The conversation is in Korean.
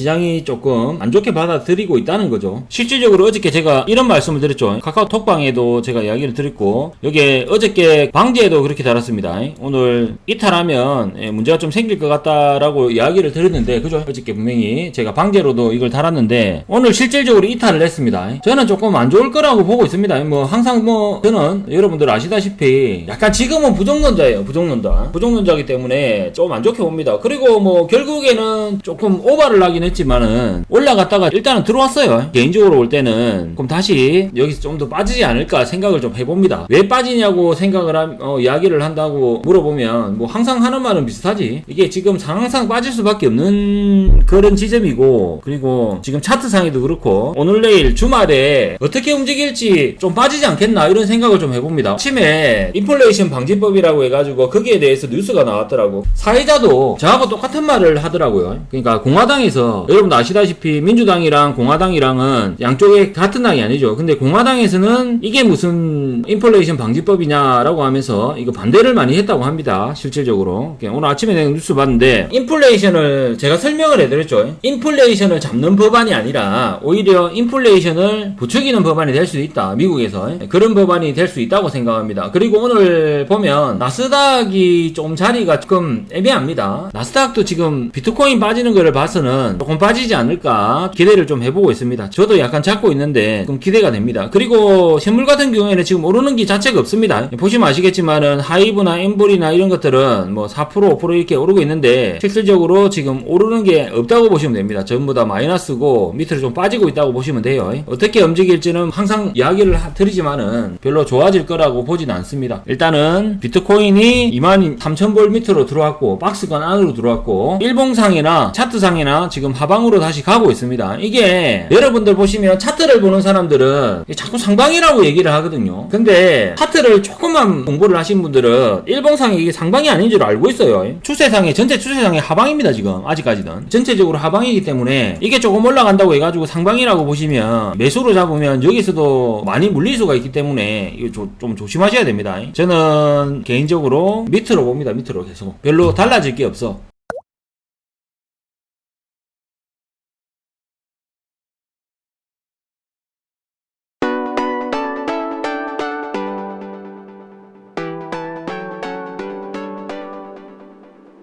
시장이 조금 안 좋게 받아들이고 있다는 거죠. 실질적으로 어저께 제가 이런 말씀을 드렸죠. 카카오톡방에도 제가 이야기를 드렸고 여기에 어저께 방지에도 그렇게 달았습니다. 오늘 이탈하면 예, 문제가 좀 생길 것 같다라고 이야기를 드렸는데 그죠? 어저께 분명히 제가 방제로도 이걸 달았는데 오늘 실질적으로 이탈을 했습니다. 저는 조금 안 좋을 거라고 보고 있습니다. 뭐 항상 뭐 저는 여러분들 아시다시피 약간 지금은 부정론자예요. 부정론자. 부정론자이기 때문에 좀 안 좋게 봅니다. 그리고 뭐 결국에는 조금 오바를 하긴 했지만은 올라갔다가 일단은 들어왔어요. 개인적으로 볼 때는 그럼 다시 여기서 좀 더 빠지지 않을까 생각을 좀 해봅니다. 왜 빠지냐고 생각을 한, 어, 이야기를 한다고 물어보면 뭐 항상 하는 말은 비슷하지. 이게 지금 항상 빠질 수밖에 없는 그런 지점이고 그리고 지금 차트상에도 그렇고 오늘 내일 주말에 어떻게 움직일지 좀 빠지지 않겠나 이런 생각을 좀 해봅니다. 아침에 인플레이션 방지법이라고 해가지고 거기에 대해서 뉴스가 나왔더라고. 사회자도 저하고 똑같은 말을 하더라고요. 그러니까 공화당에서 여러분도 아시다시피 민주당이랑 공화당이랑은 양쪽에 같은 당이 아니죠. 근데 공화당에서는 이게 무슨 인플레이션 방지법이냐라고 하면서 이거 반대를 많이 했다고 합니다. 실질적으로. 오늘 아침에 내가 뉴스 봤는데 인플레이션을 제가 설명을 해드렸죠. 인플레이션을 잡는 법안이 아니라 오히려 인플레이션을 부추기는 법안이 될 수 있다. 미국에서 그런 법안이 될 수 있다고 생각합니다. 그리고 오늘 보면 나스닥이 좀 자리가 조금 애매합니다. 나스닥도 지금 비트코인 빠지는 거를 봐서는 조금 빠지지 않을까 기대를 좀 해보고 있습니다. 저도 약간 잡고 있는데 좀 기대가 됩니다. 그리고 현물 같은 경우에는 지금 오르는 게 자체가 없습니다. 보시면 아시겠지만은 하이브나 엠블이나 이런 것들은 뭐 4% 5% 이렇게 오르고 있는데 실질적으로 지금 오르는 게 없다고 보시면 됩니다. 전부 다 마이너스고 밑으로 좀 빠지고 있다고 보시면 돼요. 어떻게 움직일지는 항상 이야기를 하- 드리지만은 별로 좋아질 거라고 보진 않습니다. 일단은 비트코인이 23,000불 밑으로 들어왔고 박스권 안으로 들어왔고 일봉상이나 차트상이나 지금 하방으로 다시 가고 있습니다. 이게 여러분들 보시면 차트를 보는 사람들은 자꾸 상방이라고 얘기를 하거든요. 근데 차트를 조금만 공부를 하신 분들은 일봉상이 이게 상방이 아닌 줄 알고 있어요. 추세상의 전체 추세상의 하방입니다 지금 아직까지는 전체적으로 하방이기 때문에 이게 조금 올라간다고 해가지고 상방이라고 보시면 매수로 잡으면 여기서도 많이 물릴 수가 있기 때문에 이거 조- 좀 조심하셔야 됩니다. 저는 개인적으로 밑으로 봅니다 밑으로 계속 별로 달라질 게 없어.